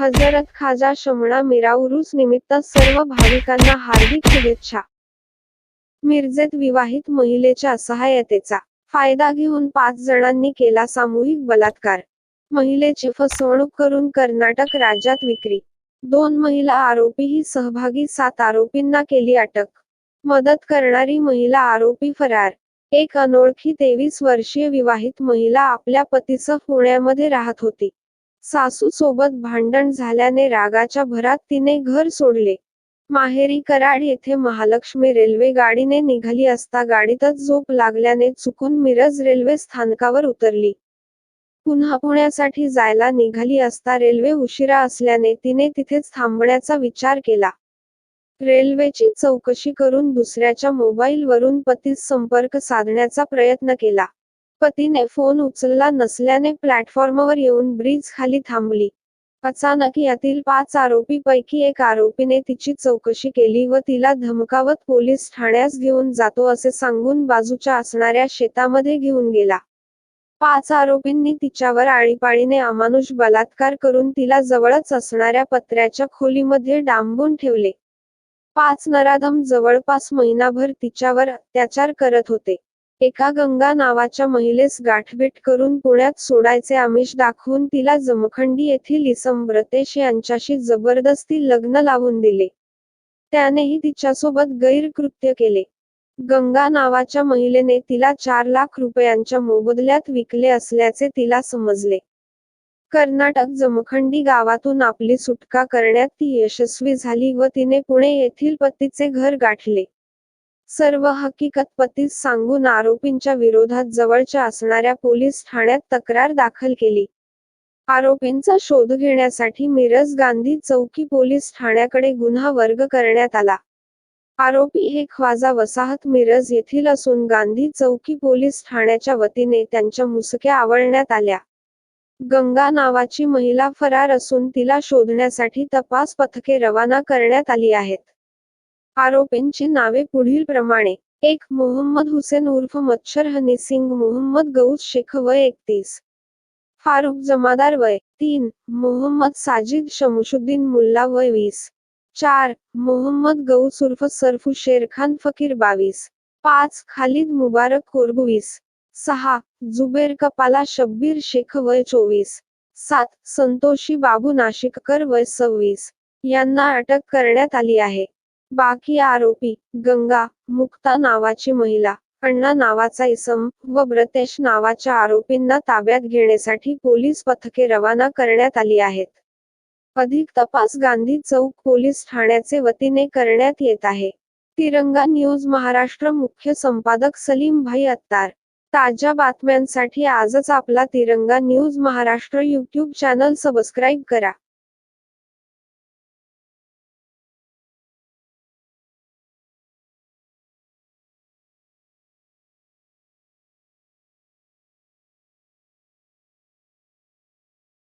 हजरत खाजा शमणा मीरा उरूस निमित्त सर्व भाविकांना हार्दिक शुभेच्छा. मिरजेत विवाहित महिलेच्या असहाय्यतेचा फायदा घेऊन पाच जणांनी केला सामूहिक बलात्कार. महिलेची फसवणूक करून कर्नाटक राज्यात विक्री. दोन महिला आरोपीही सहभागी सात आरोपींना केली अटक. मदत करणारी महिला आरोपी फरार. एक अनोळखी तेवीस वर्षीय विवाहित महिला आपल्या पतीसह पुण्यामध्ये राहत होती. सासूसोबत भांडण झाल्याने रागाच्या भरात तिने घर सोडले. माहेरी कराड येथे महालक्ष्मी रेल्वे गाडीने निघाली असता गाडीतच झोप लागल्याने चुकून मिरज रेल्वे स्थानकावर उतरली. पुन्हा पुण्यासाठी जायला निघाली असता रेल्वे उशिरा असल्याने तिने तिथेच थांबण्याचा विचार केला. रेल्वेची चौकशी करून दुसऱ्याच्या मोबाईलवरून पतीस संपर्क साधण्याचा प्रयत्न केला. पतीने फोन उचलला नसल्याने प्लॅटफॉर्मवर येऊन ब्रिज खाली थांबली. अचानक यातील पाच आरोपी पैकी एक आरोपीने तिची चौकशी केली व तिला धमकावत पोलीस ठाण्यास घेऊन जातो असे सांगून बाजूच्या असणाऱ्या शेतामध्ये घेऊन गेला. पाच आरोपींनी तिच्यावर आळीपाळीने अमानुष बलात्कार करून तिला जवळच असणाऱ्या पत्र्याच्या खोलीमध्ये डांबून ठेवले. पाच नराधम जवळपास महिनाभर तिच्यावर अत्याचार करत होते. एका गंगा नावाच्या महिलेस गाठभेट करून पुण्यात सोडायचे आमिष दाखवून तिला जमखंडी येथील इसम यांच्याशी जबरदस्ती लग्न लावून दिले. त्यानेही तिच्यासोबत गैरकृत्य केले. गंगा नावाच्या महिलेने तिला चार लाख रुपयांच्या मोबदल्यात विकले असल्याचे तिला समजले. कर्नाटक जमखंडी गावातून आपली सुटका करण्यात ती यशस्वी झाली व तिने पुणे येथील पतीचे घर गाठले. सर्व हकीकत पतीस सांगून आरोपींच्या विरोधात जवळच्या असणाऱ्या पोलीस ठाण्यात तक्रार दाखल केली. आरोपींचा शोध घेण्यासाठी मिरज गांधी चौकी पोलीस ठाण्याकडे गुन्हा वर्ग करण्यात आला. आरोपी हे ख्वाजा वसाहत मिरज येथील असून गांधी चौकी पोलीस ठाण्याच्या वतीने त्यांच्या मुसक्या आवळण्यात आल्या. गंगा नावाची महिला फरार असून तिला शोधण्यासाठी तपास पथके रवाना करण्यात आली आहेत. आरोपींची नावे पुढील प्रमाणे. एक मोहम्मद हुसेन उर्फ मच्छर हनी सिंग मोहम्मद गौस शेख वय एकतीस. फारुख जमादार वय तीन मोहम्मद साजिद शमशुद्दीन मुल्ला वय वीस. चार मोहम्मद गौस उर्फ सरफू शेरखान फकीर बावीस. पाच खालिद मुबारक कोरबवीस सहा जुबेर कपाला शब्बीर शेख वय चोवीस. सात संतोषी बाबू नाशिककर वय सव्वीस. यांना अटक करण्यात आली आहे. बाकी आरोपी गंगा मुक्ता नावाची महिला अण्णा नावाचा इसम व ब्रतेश नावाच्या आरोपींना ताब्यात घेण्यासाठी पोलीस पथके रवाना करण्यात आली आहेत. अधिक तपास गांधी चौक पोलीस ठाण्याचे वतीने करण्यात येत आहे. तिरंगा न्यूज महाराष्ट्र मुख्य संपादक सलीम भाई अत्तार. ताज्या बातम्यांसाठी आजच आपला Tiranga news Maharashtra YouTube channel subscribe करा.